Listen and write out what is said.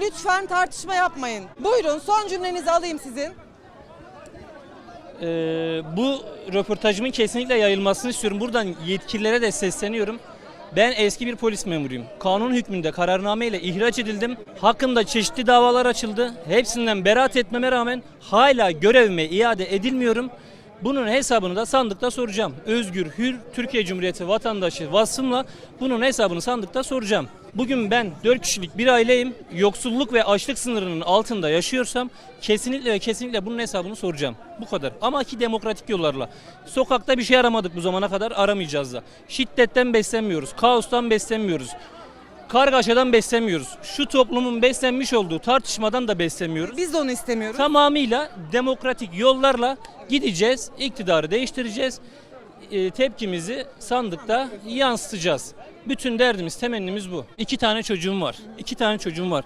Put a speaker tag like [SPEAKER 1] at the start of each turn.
[SPEAKER 1] lütfen tartışma yapmayın. Buyurun son cümlenizi alayım sizin.
[SPEAKER 2] Ee, bu röportajımın kesinlikle yayılmasını istiyorum. Buradan yetkililere de sesleniyorum. Ben eski bir polis memuruyum. Kanun hükmünde kararname ile ihraç edildim. Hakkımda çeşitli davalar açıldı. Hepsinden beraat etmeme rağmen hala görevime iade edilmiyorum. Bunun hesabını da sandıkta soracağım. Özgür, hür, Türkiye Cumhuriyeti vatandaşı vasfımla bunun hesabını sandıkta soracağım. Bugün ben 4 kişilik bir aileyim. Yoksulluk ve açlık sınırının altında yaşıyorsam kesinlikle ve kesinlikle bunun hesabını soracağım. Bu kadar. Ama ki demokratik yollarla. Sokakta bir şey aramadık bu zamana kadar aramayacağız da. Şiddetten beslenmiyoruz. Kaostan beslenmiyoruz. Kargaşadan beslenmiyoruz. Şu toplumun beslenmiş olduğu tartışmadan da beslenmiyoruz.
[SPEAKER 1] Biz de onu istemiyoruz.
[SPEAKER 2] Tamamıyla demokratik yollarla gideceğiz, iktidarı değiştireceğiz, e, tepkimizi sandıkta yansıtacağız. Bütün derdimiz, temennimiz bu. İki tane çocuğum var. İki tane çocuğum var.